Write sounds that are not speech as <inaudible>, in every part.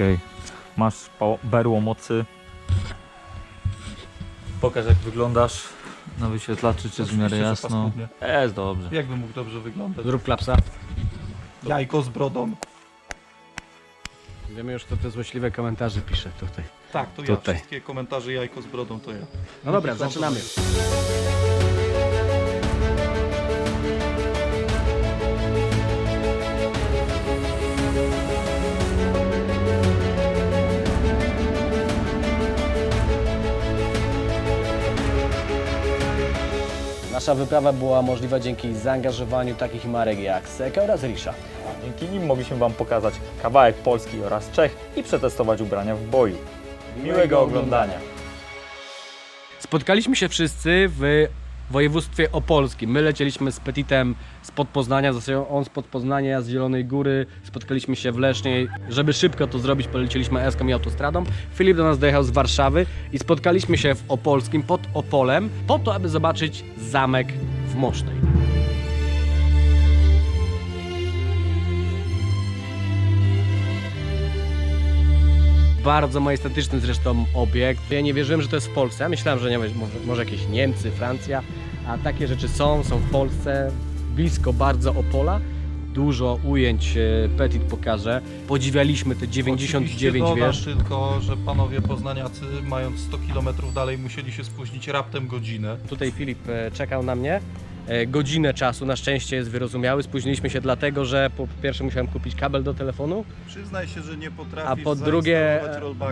Dobra, myślę, że będzie ok. Masz berło mocy. Pokaż jak wyglądasz na wyświetlaczu, czy jest w miarę Oczywiście, jasno. Jest dobrze. Jakby mógł dobrze wyglądać? Zrób klapsa. Jajko z brodą. Wiemy już, kto te złośliwe komentarze pisze tutaj. Tak, to ja. Tutaj. Wszystkie komentarze jajko z brodą to ja. No dobra, zaczynamy. Nasza wyprawa była możliwa dzięki zaangażowaniu takich marek jak Seka oraz Risha. Dzięki nim mogliśmy Wam pokazać kawałek Polski oraz Czech i przetestować ubrania w boju. Miłego oglądania. Spotkaliśmy się wszyscy w województwie opolskim. My lecieliśmy z Petitem spod Poznania, w zasadzie on spod Poznania, z Zielonej Góry. Spotkaliśmy się w Lesznie. Żeby szybko to zrobić, polecieliśmy eską i autostradą. Filip do nas dojechał z Warszawy i spotkaliśmy się w Opolskim, pod Opolem, po to, aby zobaczyć zamek w Mosznej. Bardzo majestatyczny zresztą obiekt. Ja nie wierzyłem, że to jest w Polsce. Ja myślałem, że nie może, może jakieś Niemcy, Francja, a takie rzeczy są, są w Polsce, blisko bardzo Opola. Dużo ujęć e, Petit pokaże. Podziwialiśmy te 99 Oczywiście dodam wież. tylko, że panowie poznaniacy mając 100 km dalej musieli się spóźnić raptem godzinę. Tutaj Filip e, czekał na mnie. E, Godzinę czasu, na szczęście jest wyrozumiały. Spóźniliśmy się dlatego, że po pierwsze musiałem kupić kabel do telefonu, Przyznaj się, że nie potrafisz a po drugie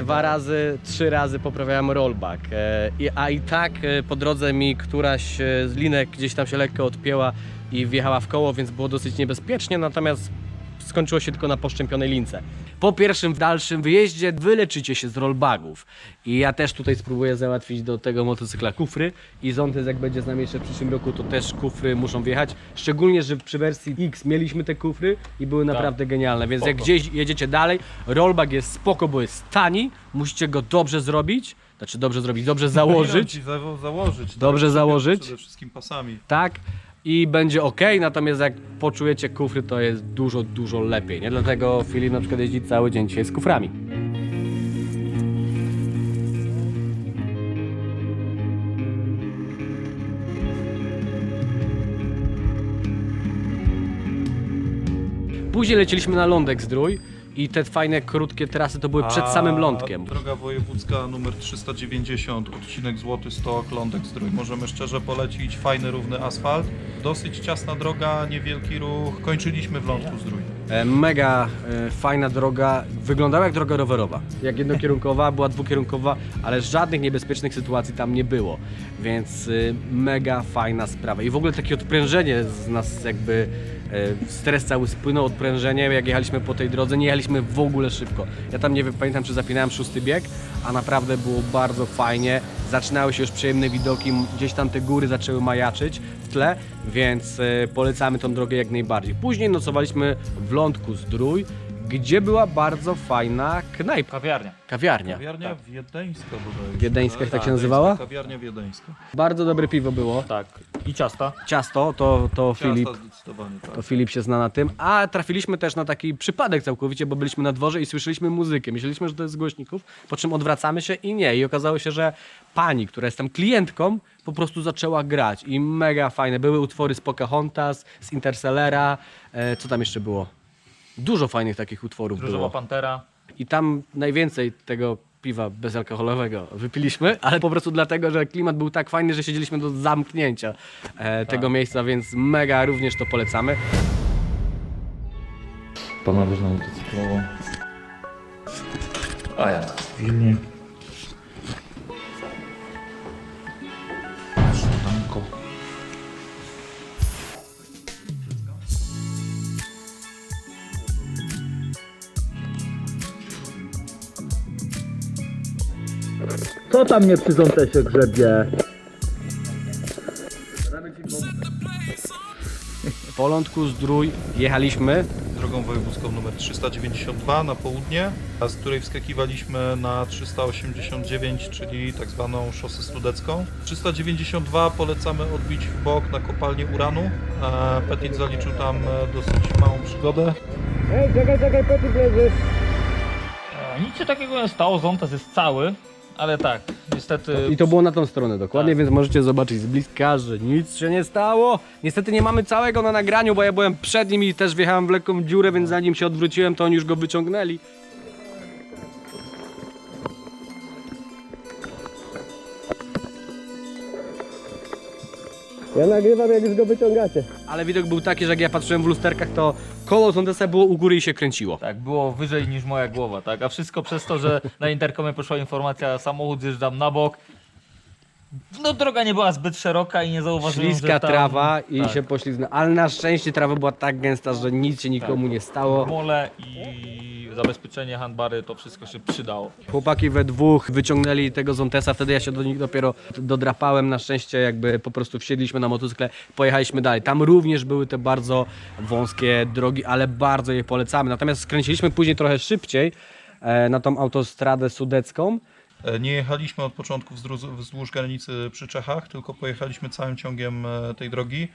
dwa razy, trzy razy poprawiałem rollback. E, A i tak e, po drodze mi któraś z linek gdzieś tam się lekko odpięła i wjechała w koło, więc było dosyć niebezpiecznie, natomiast skończyło się tylko na poszczępionej lince. Po pierwszym w dalszym wyjeździe wyleczycie się z rollbagów. I ja też tutaj spróbuję załatwić do tego motocykla kufry. I Zontes jak będzie z nami jeszcze w przyszłym roku, to też kufry muszą wjechać. Szczególnie, że przy wersji X mieliśmy te kufry i były naprawdę genialne. Więc jak gdzieś jedziecie dalej, rollbag jest spoko, bo jest tani. Musicie go dobrze zrobić. Znaczy dobrze zrobić, dobrze założyć. Założyć. Dobrze tak, założyć. Przede wszystkim pasami. tak? I będzie ok, natomiast jak poczujecie kufry, to jest dużo, dużo lepiej. Nie dlatego Filip na przykład jeździ cały dzień dzisiaj z kuframi. Później lecieliśmy na Lądek Zdrój i te fajne, krótkie trasy to były przed samym lądkiem. Droga wojewódzka numer 390, odcinek Złoty Stok, Lądek Zdrój. Możemy szczerze polecić, fajny, równy asfalt. Dosyć ciasna droga, niewielki ruch. Kończyliśmy w Lądku Zdrój. E, Mega e, fajna droga, wyglądała jak droga rowerowa. Jak jednokierunkowa, była dwukierunkowa, ale żadnych niebezpiecznych sytuacji tam nie było. Więc e, mega fajna sprawa. I w ogóle takie odprężenie z nas jakby stres cały spłynął, odprężenie, jak jechaliśmy po tej drodze, nie jechaliśmy w ogóle szybko. Ja tam nie wiem, pamiętam czy zapinałem szósty bieg, a naprawdę było bardzo fajnie. Zaczynały się już przyjemne widoki, gdzieś tam te góry zaczęły majaczyć w tle, więc e, polecamy tą drogę jak najbardziej. Później nocowaliśmy w Lądku Zdrój, gdzie była bardzo fajna knajpa, Kawiarnia. kawiarnia. Kawiarnia wiedeńska bodajże. Wiedeńska tak się Wiedeńska, nazywała? Kawiarnia wiedeńska. Bardzo dobre piwo było. Tak. I ciasta. Ciasto, to, to Ciasta Filip zdecydowanie, tak. To Filip się zna na tym. A trafiliśmy też na taki przypadek całkowicie, bo byliśmy na dworze i słyszeliśmy muzykę. Myśleliśmy, że to jest z głośników, po czym odwracamy się i nie. I okazało się, że pani, która jest tam klientką, po prostu zaczęła grać. I mega fajne. Były utwory z Pocahontas, z Interstellara. E, co tam jeszcze było? Dużo fajnych takich utworów Różowa było. Pantera. I tam najwięcej tego piwa bezalkoholowego wypiliśmy, ale po prostu dlatego, że klimat był tak fajny, że siedzieliśmy do zamknięcia e, tego miejsca, więc mega również to polecamy. Panowie na motocyklową. A ja wilnie. Co tam mnie przy się grzebie? Po lądku Zdrój jechaliśmy Drogą wojewódzką numer 392 na południe, a z której wskakiwaliśmy na 389, czyli tak zwaną szosę studecką. 392 polecamy odbić w bok na kopalnię uranu. E, Petit zaliczył tam e, dosyć małą przygodę. Ej, czekaj, czekaj, Petit leży. Nic się takiego nie stało, Zontas jest cały, ale tak, niestety... I to było na tą stronę dokładnie, Tak. więc możecie zobaczyć z bliska, że nic się nie stało. Niestety nie mamy całego na nagraniu, bo ja byłem przed nim i też wjechałem w lekką dziurę, więc zanim się odwróciłem, to oni już go wyciągnęli. Ja nagrywam, jak już go wyciągacie. Ale widok był taki, że jak ja patrzyłem w lusterkach, to koło Zondesa było u góry i się kręciło. Tak, było wyżej niż moja głowa, tak? A wszystko przez to, że na interkomie poszła informacja, samochód zjeżdżam na bok. No droga nie była zbyt szeroka i nie zauważyłem, Śliska że tam... trawa i tak. się poślizgnęła. Ale na szczęście trawa była tak gęsta, że nic się nikomu nie stało. Mole i zabezpieczenie handbary, to wszystko się przydało. Chłopaki we dwóch wyciągnęli tego Zontesa, wtedy ja się do nich dopiero dodrapałem. Na szczęście jakby po prostu wsiedliśmy na motocykle, pojechaliśmy dalej. Tam również były te bardzo wąskie drogi, ale bardzo je polecamy. Natomiast skręciliśmy później trochę szybciej e, na tą autostradę sudecką. E, Nie jechaliśmy od początku wzdłuż, granicy przy Czechach, tylko pojechaliśmy całym ciągiem e, tej drogi.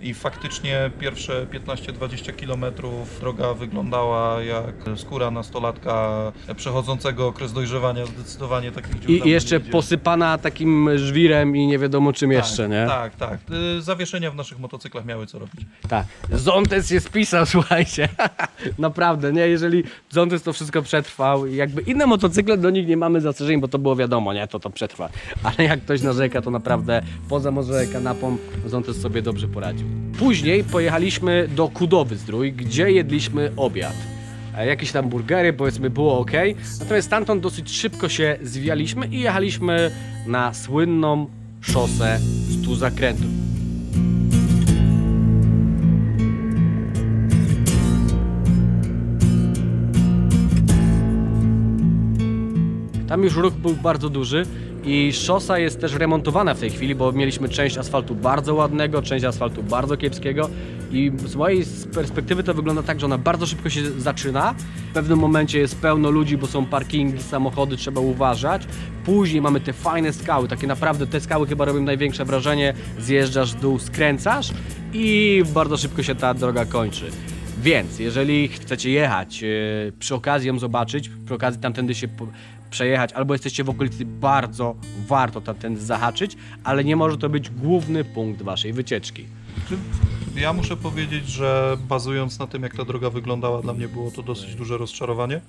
I faktycznie pierwsze 15-20 km droga wyglądała jak skóra nastolatka przechodzącego okres dojrzewania. Zdecydowanie takich dziur I, i jeszcze nie posypana takim żwirem i nie wiadomo czym jeszcze, nie? Tak, tak. Y, Zawieszenia w naszych motocyklach miały co robić. Tak. Zontes się spisał, <laughs> słuchajcie. Naprawdę, nie? Jeżeli Zontes to wszystko przetrwał, jakby inne motocykle do nich nie mamy zastrzeżeń, bo to było wiadomo, nie? To to przetrwa. Ale jak ktoś narzeka, to naprawdę poza może kanapą Zontes sobie dobrze poradził. Później pojechaliśmy do Kudowy Zdrój, gdzie jedliśmy obiad. E, Jakieś tam burgery, powiedzmy, było ok. Natomiast stamtąd dosyć szybko się zwijaliśmy i jechaliśmy na słynną szosę 100 zakrętów. Tam już ruch był bardzo duży i szosa jest też remontowana w tej chwili, bo mieliśmy część asfaltu bardzo ładnego, część asfaltu bardzo kiepskiego i z mojej perspektywy to wygląda tak, że ona bardzo szybko się zaczyna. W pewnym momencie jest pełno ludzi, bo są parkingi, samochody, trzeba uważać. Później mamy te fajne skały, takie naprawdę te skały chyba robią największe wrażenie. Zjeżdżasz w dół, skręcasz i bardzo szybko się ta droga kończy. Więc jeżeli chcecie jechać, yy, przy okazji ją zobaczyć, przy okazji tamtędy się przejechać, albo jesteście w okolicy, bardzo warto tamtędy zahaczyć, ale nie może to być główny punkt waszej wycieczki. Ja muszę powiedzieć, że bazując na tym, jak ta droga wyglądała, dla mnie było to dosyć duże rozczarowanie.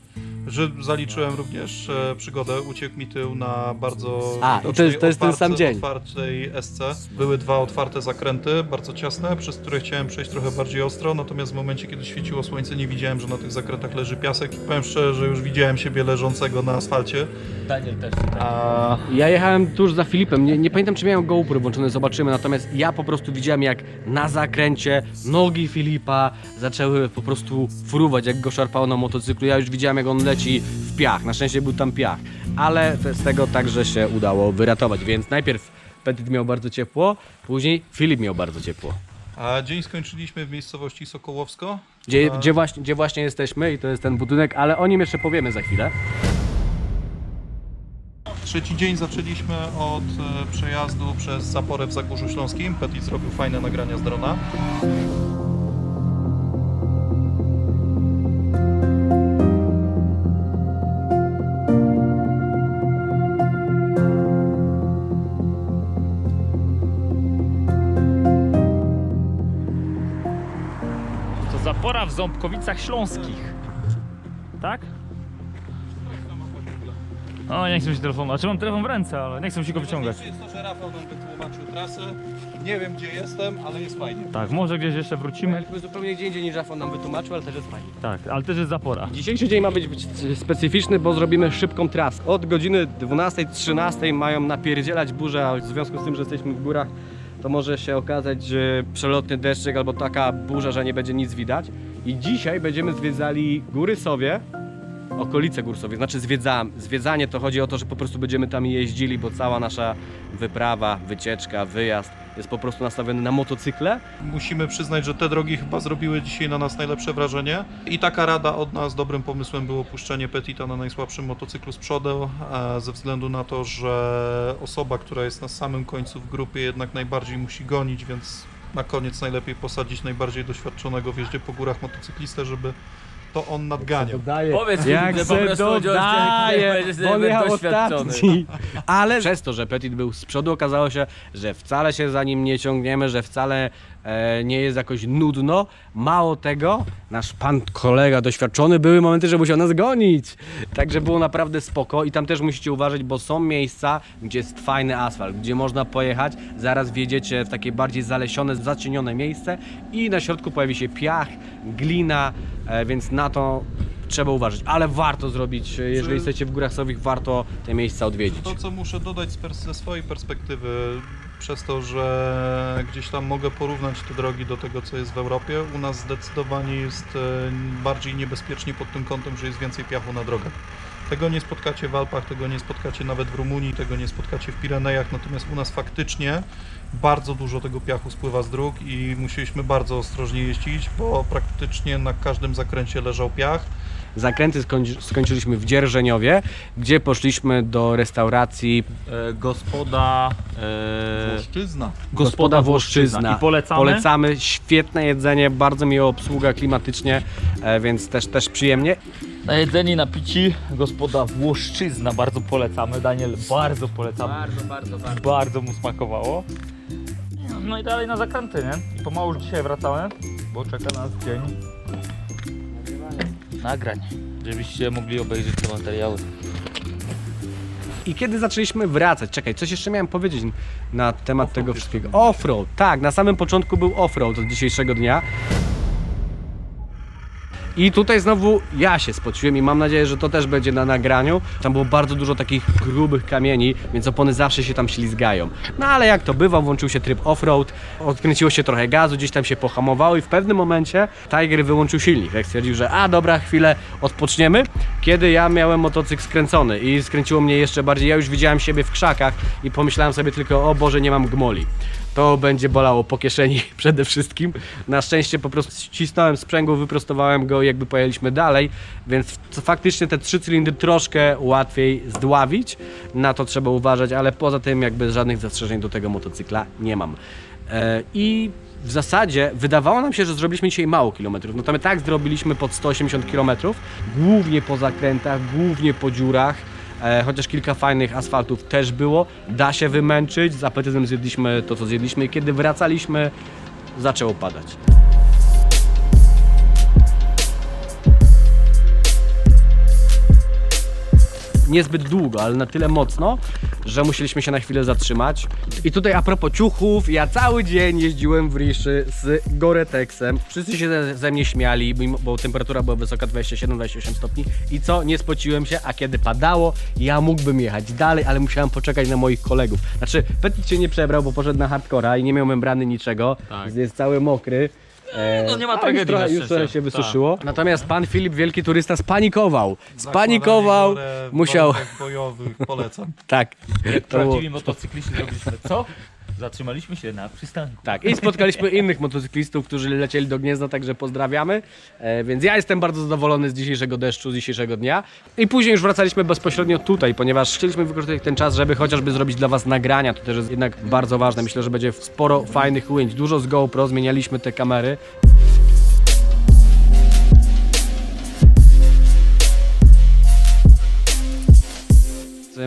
Że zaliczyłem również e, przygodę, uciekł mi tył na bardzo A, i to widocznej, jest- to jest ten sam dzień. otwartej SC. Były dwa otwarte zakręty, bardzo ciasne, przez które chciałem przejść trochę bardziej ostro, natomiast w momencie, kiedy świeciło słońce, nie widziałem, że na tych zakrętach leży piasek i powiem szczerze, że już widziałem siebie leżącego na asfalcie. Daniel też tutaj. A Ja jechałem tuż za Filipem, nie, nie pamiętam czy miałem GoPro włączone, zobaczymy, natomiast ja po prostu widziałem jak na zakręcie nogi Filipa zaczęły po prostu fruwać, jak go szarpało na motocyklu, ja już widziałem jak on leci w piach, na szczęście był tam piach, ale z tego także się udało wyratować, więc najpierw Petit miał bardzo ciepło, później Filip miał bardzo ciepło. A dzień skończyliśmy w miejscowości Sokołowsko. Gdzie, gdzie, właśnie, gdzie właśnie jesteśmy i to jest ten budynek, ale o nim jeszcze powiemy za chwilę. Trzeci dzień zaczęliśmy od e, przejazdu przez Zaporę w Zagórzu Śląskim. Petit zrobił fajne nagrania z drona. W Ząbkowicach Śląskich. Tak? O, nie chcę mi się telefonu. Znaczy mam telefon w ręce, ale nie chcę mi się go wyciągać. Jest to, że Rafał nam wytłumaczył trasę. Nie wiem gdzie jestem, ale jest fajnie. Tak, może gdzieś jeszcze wrócimy. Byliśmy zupełnie gdzie indziej niż Rafał nam wytłumaczył, ale też jest fajnie. Tak, ale też jest zapora. Dzisiejszy dzień ma być być specyficzny, bo zrobimy szybką trasę. Od godziny 12-13 mają napierdzielać burze, a w związku z tym, że jesteśmy w górach, to może się okazać, że przelotny deszczyk albo taka burza, że nie będzie nic widać. I dzisiaj będziemy zwiedzali Góry Sowie, okolice Gór Sowie. Znaczy zwiedzam, zwiedzanie to chodzi o to, że po prostu będziemy tam jeździli, bo cała nasza wyprawa, wycieczka, wyjazd jest po prostu nastawiony na motocykle. Musimy przyznać, że te drogi chyba zrobiły dzisiaj na nas najlepsze wrażenie. I taka rada od nas dobrym pomysłem było puszczenie Petita na najsłabszym motocyklu z przodu, e, ze względu na to, że osoba, która jest na samym końcu w grupie jednak najbardziej musi gonić, więc na koniec najlepiej posadzić najbardziej doświadczonego w jeździe po górach motocyklistę, żeby to on nadgania. Dodaje. Powiedz jak Filip, że po se prostu dodaje, bo jest jechał doświadczony. ostatni. Ale przez to, że Petit był z przodu, okazało się, że wcale się za nim nie ciągniemy, że wcale nie jest jakoś nudno. Mało tego, nasz pan kolega doświadczony, były momenty, że musiał nas gonić. Także było naprawdę spoko i tam też musicie uważać, bo są miejsca, gdzie jest fajny asfalt, gdzie można pojechać, zaraz wjedziecie w takie bardziej zalesione, zacienione miejsce i na środku pojawi się piach, glina, e, więc na to trzeba uważać, ale warto zrobić, e, jeżeli jesteście w Górach Sowich, warto te miejsca odwiedzić. To, co muszę dodać ze swojej perspektywy, przez to, że gdzieś tam mogę porównać te drogi do tego, co jest w Europie, u nas zdecydowanie jest e, bardziej niebezpiecznie pod tym kątem, że jest więcej piachu na drogach. Tego nie spotkacie w Alpach, tego nie spotkacie nawet w Rumunii, tego nie spotkacie w Pirenejach, natomiast u nas faktycznie bardzo dużo tego piachu spływa z dróg i musieliśmy bardzo ostrożnie jeździć, bo praktycznie na każdym zakręcie leżał piach. Zakręty skończy, skończyliśmy w Dzierżeniowie, gdzie poszliśmy do restauracji E, gospoda... E, Włoszczyzna. gospoda Włoszczyzna. I polecamy. Polecamy, świetne jedzenie, bardzo miła obsługa klimatycznie, e, więc też, też przyjemnie. Na jedzenie, na pici, gospoda Włoszczyzna, bardzo polecamy. Daniel, bardzo polecamy. Bardzo, bardzo, bardzo. Bardzo mu smakowało. No i dalej na zakręty, nie? I pomału już dzisiaj wracamy, bo czeka nas dzień nagrań, żebyście mogli obejrzeć te materiały. I kiedy zaczęliśmy wracać, czekaj, coś jeszcze miałem powiedzieć na temat tego wszystkiego. Offroad, tak, na samym początku był offroad od dzisiejszego dnia. I tutaj znowu ja się spociłem i mam nadzieję, że to też będzie na nagraniu. Tam było bardzo dużo takich grubych kamieni, więc opony zawsze się tam ślizgają. No ale jak to bywa, włączył się tryb offroad, odkręciło się trochę gazu, gdzieś tam się pohamowało i w pewnym momencie Tiger wyłączył silnik. Jak stwierdził, że a dobra, chwilę odpoczniemy, kiedy ja miałem motocykl skręcony i skręciło mnie jeszcze bardziej. Ja już widziałem siebie w krzakach i pomyślałem sobie tylko, o Boże, nie mam gmoli. To będzie bolało po kieszeni <laughs> przede wszystkim. Na szczęście po prostu ścisnąłem sprzęgło, wyprostowałem go jakby pojechaliśmy dalej, więc faktycznie te trzy cylindry troszkę łatwiej zdławić. Na to trzeba uważać, ale poza tym jakby żadnych zastrzeżeń do tego motocykla nie mam. E, I w zasadzie wydawało nam się, że zrobiliśmy dzisiaj mało kilometrów. No to my tak zrobiliśmy pod 180 kilometrów, głównie po zakrętach, głównie po dziurach. E, chociaż kilka fajnych asfaltów też było. Da się wymęczyć, z apetytem zjedliśmy to, co zjedliśmy i kiedy wracaliśmy, zaczęło padać. Niezbyt długo, ale na tyle mocno, że musieliśmy się na chwilę zatrzymać. I tutaj a propos ciuchów, ja cały dzień jeździłem w Riszy z Goretexem. Wszyscy się ze, ze mnie śmiali, bo temperatura była wysoka 27-28 stopni. I co? Nie spociłem się, a kiedy padało, ja mógłbym jechać dalej, ale musiałem poczekać na moich kolegów. Znaczy, Petit się nie przebrał, bo poszedł na hardcora i nie miał membrany niczego. Tak. Jest cały mokry. E, no nie ma a tragedii Już trochę, na już trochę się wysuszyło. Natomiast pan Filip, wielki turysta, spanikował. Spanikował, Zakładanie gore w musiał. warunkach bojowych, polecam. Tak. To było- prawdziwi motocykliści zrobiliśmy co? Zatrzymaliśmy się na przystanku. Tak, i spotkaliśmy <laughs> innych motocyklistów, którzy lecieli do Gniezna, także pozdrawiamy. E, więc ja jestem bardzo zadowolony z dzisiejszego deszczu, z dzisiejszego dnia. I później już wracaliśmy bezpośrednio tutaj, ponieważ chcieliśmy wykorzystać ten czas, żeby chociażby zrobić dla Was nagrania. To też jest jednak bardzo ważne. Myślę, że będzie sporo fajnych ujęć. Dużo z GoPro, zmienialiśmy te kamery.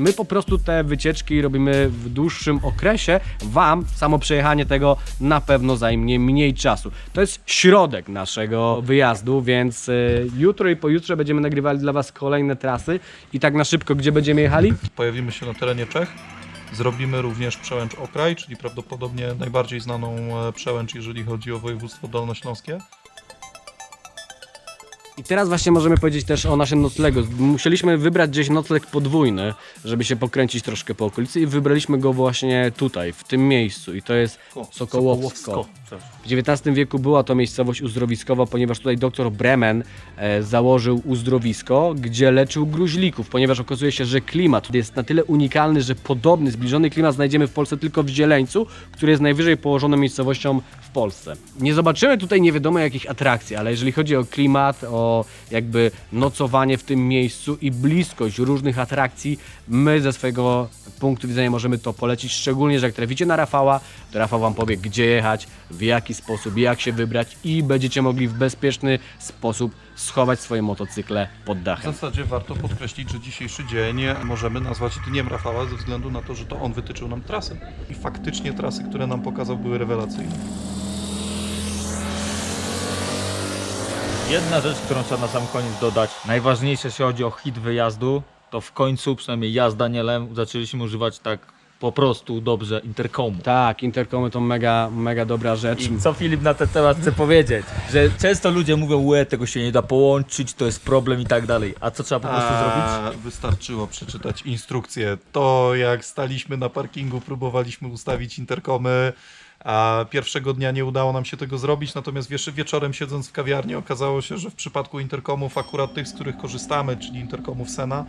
My po prostu te wycieczki robimy w dłuższym okresie. Wam samo przejechanie tego na pewno zajmie mniej czasu. To jest środek naszego wyjazdu, więc y, jutro i pojutrze będziemy nagrywali dla Was kolejne trasy. I tak na szybko, gdzie będziemy jechali? Pojawimy się na terenie Czech. Zrobimy również przełęcz Okraj, czyli prawdopodobnie najbardziej znaną e, przełęcz, jeżeli chodzi o województwo dolnośląskie. I teraz właśnie możemy powiedzieć też o naszym noclegu. Musieliśmy wybrać gdzieś nocleg podwójny, żeby się pokręcić troszkę po okolicy i wybraliśmy go właśnie tutaj, w tym miejscu. I to jest Sokołowsko. W XIX wieku była to miejscowość uzdrowiskowa, ponieważ tutaj dr Bremen e, założył uzdrowisko, gdzie leczył gruźlików, ponieważ okazuje się, że klimat jest na tyle unikalny, że podobny, zbliżony klimat znajdziemy w Polsce tylko w Zieleńcu, który jest najwyżej położoną miejscowością w Polsce. Nie zobaczymy tutaj nie wiadomo jakich atrakcji, ale jeżeli chodzi o klimat, o jakby nocowanie w tym miejscu i bliskość różnych atrakcji, my ze swojego punktu widzenia możemy to polecić, szczególnie, że jak traficie na Rafała, to Rafał Wam powie, gdzie jechać, w jaki sposób, jak się wybrać i będziecie mogli w bezpieczny sposób schować swoje motocykle pod W dachem. zasadzie warto podkreślić, że dzisiejszy dzień możemy nazwać dniem Rafała ze względu na to, że to on wytyczył nam trasę. I faktycznie trasy, które nam pokazał, były rewelacyjne. Jedna rzecz, którą trzeba na sam koniec dodać, najważniejsze jeśli chodzi o hit wyjazdu, to w końcu, przynajmniej ja z Danielem, zaczęliśmy używać tak po prostu dobrze interkomu. Tak, interkomy to mega, mega dobra rzecz. I co Filip na ten temat chce powiedzieć? Że często ludzie mówią, łe, tego się nie da połączyć, to jest problem i tak dalej. A co trzeba po prostu zrobić? A, Wystarczyło przeczytać instrukcję. To jak staliśmy na parkingu, próbowaliśmy ustawić interkomy. A pierwszego dnia nie udało nam się tego zrobić, natomiast wiesz, wieczorem siedząc w kawiarni okazało się, że w przypadku interkomów, akurat tych, z których korzystamy, czyli interkomów Sena,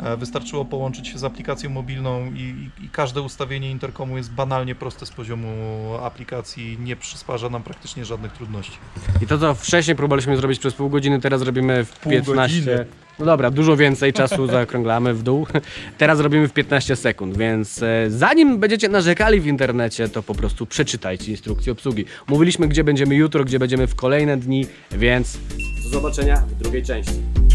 e, wystarczyło połączyć się z aplikacją mobilną i, i, i każde ustawienie interkomu jest banalnie proste z poziomu aplikacji, nie przysparza nam praktycznie żadnych trudności. I to, co wcześniej próbowaliśmy zrobić przez pół godziny, teraz robimy w Pół 15. godziny. No dobra, dużo więcej czasu <laughs> zaokrąglamy w dół. Teraz robimy w 15 sekund, więc e, zanim będziecie narzekali w internecie, to po prostu przeczytajcie instrukcję obsługi. Mówiliśmy, gdzie będziemy jutro, gdzie będziemy w kolejne dni, więc do zobaczenia w drugiej części.